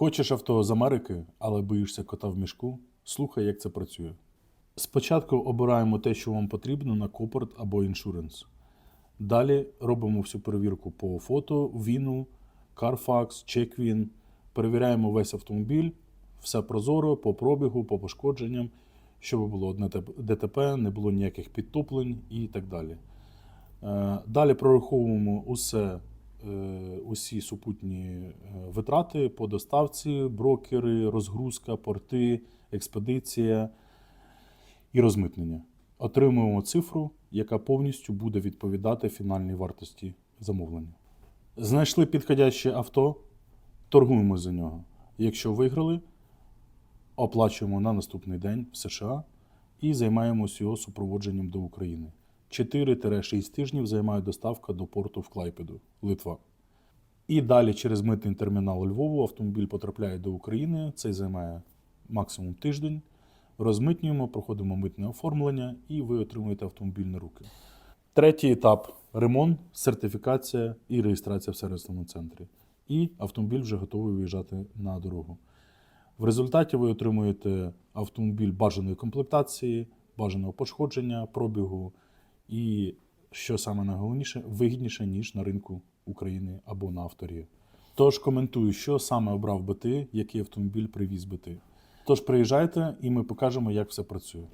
Хочеш авто з Америки, але боїшся кота в мішку? Слухай, як це працює. Спочатку обираємо те, що вам потрібно на Копорт або іншуренс. Далі робимо всю перевірку по фото, ВІНу, Carfax, CheckWin. Перевіряємо весь автомобіль, все прозоро, по пробігу, по пошкодженням, щоб було одне ДТП, не було ніяких підтоплень і так далі. Е, Далі прораховуємо усе, усі супутні е, витрати по доставці, брокери, розгрузка, порти, експедиція і розмитнення. Отримуємо цифру, яка повністю буде відповідати фінальній вартості замовлення. Знайшли підходяще авто, торгуємо за нього. Якщо виграли, оплачуємо на наступний день в США і займаємося його супроводженням до України. 4-6 тижнів займає доставка до порту в Клайпеду, Литва. І далі через митний термінал Львову автомобіль потрапляє до України. Це займає максимум тиждень. Розмитнюємо, проходимо митне оформлення, і ви отримуєте автомобіль на руки. Третій етап ремонт, сертифікація і реєстрація в сервісному центрі. І автомобіль вже готовий виїжджати на дорогу. В результаті ви отримуєте автомобіль бажаної комплектації, бажаного пошкодження, пробігу і, що саме найголовніше, вигідніше, ніж на ринку України або на авторі. Тож коментую, що саме обрав би ти, який автомобіль привіз би ти. Тож приїжджайте і ми покажемо, як все працює.